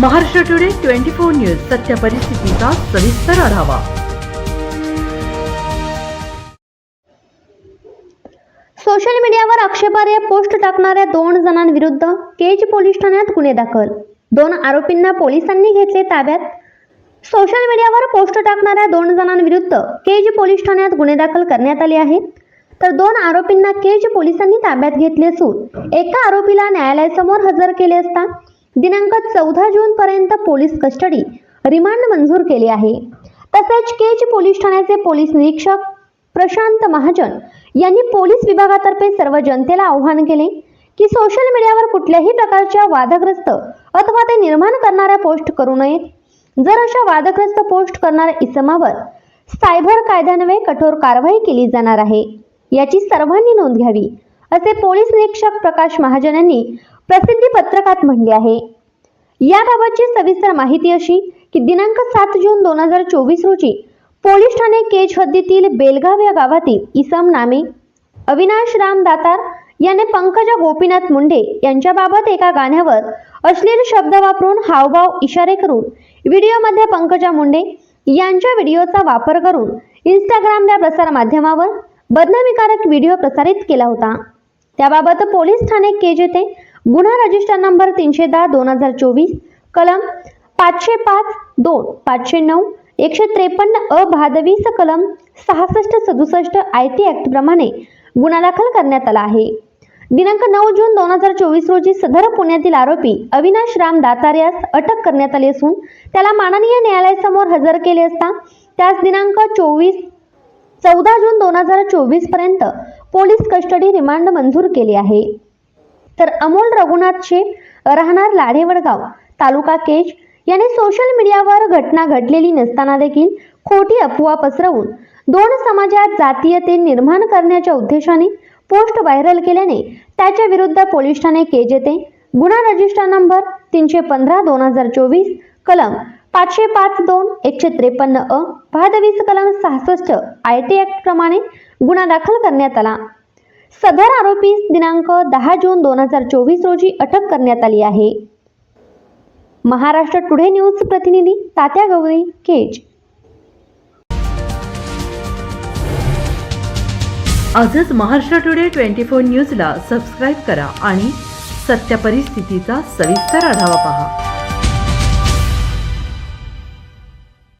Maharashtra today twenty four news सत्य परिस्थितीचा सविस्तर आढावा. सोशल मीडियावर आक्षेपार्ह पोस्ट टाकणाऱ्या दोन जणांविरुद्ध केज पोलीस ठाण्यात गुन्हे दाखल. दोन आरोपींना पोलिसांनी घेतले ताब्यात. सोशल मीडियावर पोस्ट टाकणाऱ्या दोन जणांविरुद्ध केज पोलीस ठाण्यात गुन्हे दाखल करण्यात आले आहेत. तर दोन आरोपींना केज पोलिसांनी ताब्यात घेतले असून एका आरोपीला न्यायालयासमोर हजर केले असता दिनांक चौदा जून पर्यंत पोलीस कस्टडी. रिमांड मंजूर केली आहे. तसेच केज पोलीस ठाण्याचे पोलीस निरीक्षक प्रशांत महाजन यांनी पोलीस विभागातर्फे सर्व जनतेला आवाहन केले की सोशल मीडियावर कुठल्याही प्रकारच्या वादग्रस्त अथवा ते निर्माण करणाऱ्या पोस्ट करू नयेत. जर अशा वादग्रस्त पोस्ट करणाऱ्या इसमावर सायबर कायद्यान्वये कठोर कारवाई केली जाणार आहे याची सर्वांनी नोंद घ्यावी. असे पोलीस निरीक्षक प्रकाश महाजन यांनी प्रसिद्धी पत्रकात म्हणले आहे. याबाबतची सविस्तर माहिती अशी की दिनांक सात जून दोन हजार चोवीस रोजी पोलीस ठाणे केज हद्दीतील बेलगाव या गावातील इसम नामे अविनाश राम दातार याने पंकजा गोपीनाथ मुंडे यांच्याबाबत एका गाण्यावर अश्लील शब्द वापरून हावभाव इशारे करून व्हिडिओमध्ये पंकजा मुंडे यांच्या व्हिडिओचा वापर करून इंस्टाग्राम इंस्टाग्रामच्या प्रसारमाध्यमावर बदनामीकारक व्हिडिओ प्रसारित केला होता. त्याबाबत पोलीस ठाणे केज येथे गुन्हा रजिस्टर नंबर तीनशे दहा दोन हजार चोवीस कलम पाचशे पाच दोन पाचशे नऊ एकशे त्रेपन्न अ भादवीस कलम सहासष्ट सदुसष्ट आय टी ऍक्ट प्रमाणे गुन्हा दाखल करण्यात आला आहे. दिनांक नऊ जून दोन हजार चोवीस रोजी सदर पुण्यातील आरोपी अविनाश राम दातार यास अटक करण्यात आली असून त्याला माननीय न्यायालयासमोर हजर केले असता त्यास दिनांक चोवीस चौदा जून दोन हजार चोवीसपर्यंत पोलीस कस्टडी रिमांड मंजूर केली आहे. तर अमोल रघुनाथ शेख राहणार लाढेवडगाव तालुका केज याने सोशल मीडियावर घटना घडलेली नसताना देखील खोटी अफवा पसरवून दोन समाजात जातीयते निर्माण करण्याच्या उद्देशाने पोस्ट व्हायरल केल्याने त्याच्या विरुद्ध पोलीस ठाणे केज येथे गुन्हा रजिस्टर नंबर तीनशे पंधरा दोन हजार चोवीस कलम पाचशे पाच दोन एकशे त्रेपन्न अ भादवीस कलम सहासष्ट आय टी ऍक्ट प्रमाणे गुन्हा दाखल करण्यात आला. सदर आरोपी दिनांक दहा जून दोन हजार चोवीस रोजी अटक करण्यात आली आहे. महाराष्ट्र टुडे न्यूज प्रतिनिधी तात्या गवळी केज. आजच महाराष्ट्र टुडे ट्वेंटी फोर न्यूजला सबस्क्राईब करा आणि सत्य परिस्थितीचा सविस्तर आढावा पहा.